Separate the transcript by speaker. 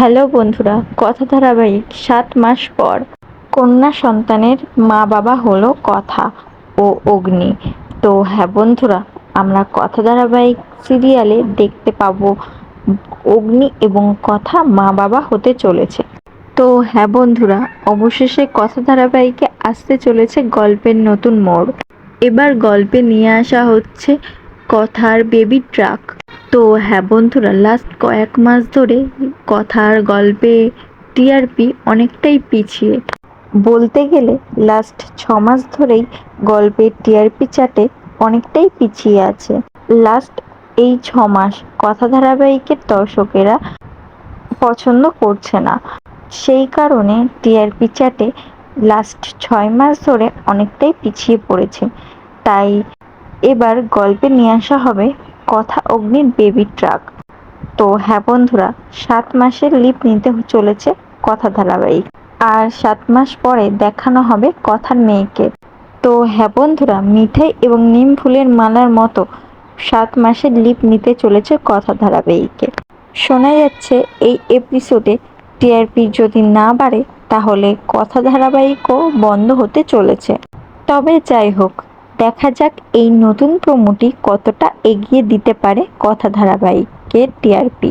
Speaker 1: Hello বন্ধুরা কথা ধারাবাহিক সাত মাস পর কন্যা সন্তানের মা বাবা হলো কথা ও অগ্নি। তো হ্যাঁ বন্ধুরা, আমরা কথা ধারাবাহিক সিরিয়ালে দেখতে পাবো অগ্নি এবং কথা মা বাবা হতে চলেছে। তো হ্যাঁ বন্ধুরা, অবশেষে কথা ধারাবাহিকে আসতে চলেছে গল্পের নতুন মোড়। এবার গল্পে নিয়ে আসা হচ্ছে কথার বেবি ট্রাক। তো হ্যাঁ বন্ধুরা লাস্ট কয়েক মাস ধরে কথার গল্পে টিআরপি অনেকটাই পিছিয়ে। বলতে গেলে লাস্ট ছ মাস ধরেই গল্পের টিআরপি চার্টে অনেকটাই পিছিয়ে আছে। লাস্ট এই ছ মাস কথা ধারাবাহিকের দর্শকেরা পছন্দ করছে না। সেই কারণে টিআরপি চার্টে লাস্ট ছয় মাস ধরে অনেকটাই পিছিয়ে পড়েছে। তাই এবার গল্পে নিয়ে আসা হবে কথা অগ্নির বেবি ট্রাক তো হ্যাঁ বন্ধুরা, সাত মাসের লিপ নিতে চলেছে কথা ধারাবাহিক। আর সাত মাস পরে দেখানো হবে কথার মেয়েকে। তো হ্যাঁ বন্ধুরা মিঠাই এবং নিম ফুলের মালার মতো সাত মাসের লিপ নিতে চলেছে কথা ধারাবাহিকে। শোনা যাচ্ছে এই এপিসোডে টিআরপি যদি না বাড়ে, তাহলে কথা ধারাবাহিকও বন্ধ হতে চলেছে। তবে যাই হোক দেখা যাক এই নতুন প্রোমোটি কতটা এগিয়ে দিতে পারে কথা ধারাবাহিকের টিআরপি।